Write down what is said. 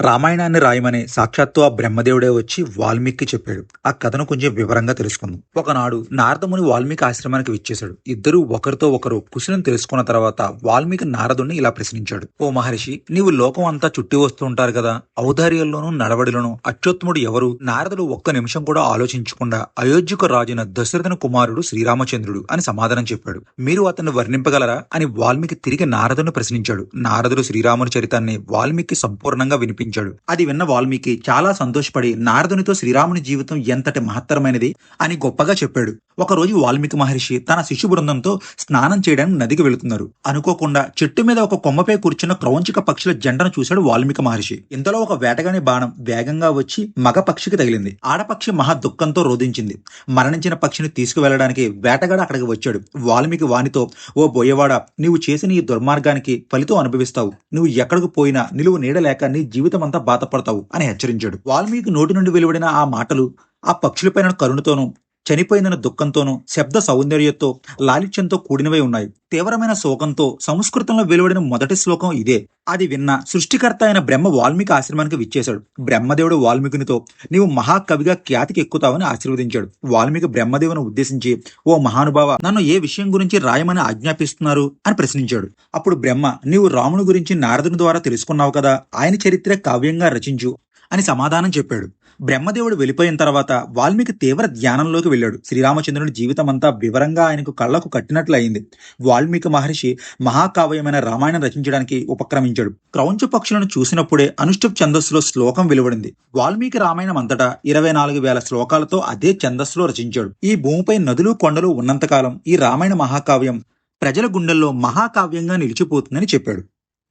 రామాయణాన్ని రాయమని సాక్షాత్తు ఆ బ్రహ్మదేవుడే వచ్చి వాల్మీకి చెప్పాడు. ఆ కథను కొంచెం వివరంగా తెలుసుకుందాం. ఒకనాడు నారదముని వాల్మీకి ఆశ్రమానికి విచ్చేశాడు. ఇద్దరు ఒకరితో ఒకరు కుశలం తెలుసుకున్న తర్వాత వాల్మీకి నారదుని ఇలా ప్రశ్నించాడు. ఓ మహర్షి నీవు లోకం అంతా చుట్టి వస్తూ ఉంటారు కదా ఔదార్యంలోనూ నడవడిలోనూ అత్యుత్తముడు ఎవరు నారదుడు ఒక్క నిమిషం కూడా ఆలోచించకుండా అయోధ్యకు రాజున దశరథన కుమారుడు శ్రీరామచంద్రుడు అని సమాధానం చెప్పాడు. మీరు అతన్ని వర్ణింపగలరా అని వాల్మీకి తిరిగి నారదుని ప్రశ్నించాడు. నారదుడు శ్రీరాముని చరితాన్ని వాల్మీకి సంపూర్ణంగా వినిపించాడు అది విన్న వాల్మీకి చాలా సంతోషపడి నారదునితో శ్రీరాముని జీవితం ఎంతటి మహత్తరమైనది? అని గొప్పగా చెప్పాడు. ఒకరోజు వాల్మీకి మహర్షి తన శిశు బృందంతో స్నానం చేయడానికి నదికి వెళుతున్నారు. అనుకోకుండా చెట్టు మీద ఒక కొమ్మపై కూర్చున్న క్రౌంచిక పక్షుల జెండను చూశాడు వాల్మీకి మహర్షి. ఇంతలో ఒక వేటగాని బాణం వేగంగా వచ్చి మగ పక్షికి తగిలింది. ఆడపక్షి మహా దుఃఖంతో రోధించింది. మరణించిన పక్షిని తీసుకువెళ్ళడానికి వేటగాడు అక్కడికి వచ్చాడు. వాల్మీకి వానితో ఓ బోయవాడ నీవు చేసిన ఈ దుర్మార్గానికి ఫలితం అనుభవిస్తావు. నువ్వు ఎక్కడికి పోయినా నిలువు నీడలేక నీ జీవితం జీవితమంతా బాధపడతావు అని హెచ్చరించాడు. వాల్మీకి నోటి నుండి వెలువడిన ఆ మాటలు ఆ పక్షులపైన కరుణతోనూ చనిపోయిందన్న దుఃఖంతోనూ శబ్ద సౌందర్యంతో లాలిత్యంతో కూడినవై ఉన్నాయి. తీవ్రమైన శోకంతో సంస్కృతంలో వెలువడిన మొదటి శ్లోకం ఇదే. అది విన్న సృష్టికర్త అయిన బ్రహ్మ వాల్మీకి ఆశ్రమానికి విచ్చేశాడు. బ్రహ్మదేవుడు వాల్మీకునితో నీవు మహాకవిగా ఖ్యాతికి ఎక్కుతావని ఆశీర్వదించాడు. వాల్మీకి బ్రహ్మదేవుని ఉద్దేశించి ఓ మహానుభావ నన్ను ఏ విషయం గురించి రాయమని ఆజ్ఞాపిస్తున్నారు? అని ప్రశ్నించాడు. అప్పుడు బ్రహ్మ నీవు రాముని గురించి నారదుని ద్వారా తెలుసుకున్నావు కదా ఆయన చరిత్ర కావ్యంగా రచించు అని సమాధానం చెప్పాడు. బ్రహ్మదేవుడు వెళ్ళిపోయిన తర్వాత వాల్మీకి తీవ్ర ధ్యానంలోకి వెళ్ళాడు. శ్రీరామచంద్రుని జీవితం అంతా వివరంగా ఆయనకు కళ్ళకు కట్టినట్లు అయింది వాల్మీకి మహర్షి మహాకావ్యమైన రామాయణం రచించడానికి ఉపక్రమించాడు. క్రౌంచ పక్షులను చూసినప్పుడే అనుష్ఠుప్ ఛందస్సులో శ్లోకం వెలువడింది. వాల్మీకి రామాయణం అంతటా ఇరవై నాలుగు వేల శ్లోకాలతో అదే ఛందస్సులో రచించాడు. ఈ భూమిపై నదులు కొండలు ఉన్నంతకాలం ఈ రామాయణ మహాకావ్యం ప్రజల గుండెల్లో మహాకావ్యంగా నిలిచిపోతుందని చెప్పాడు.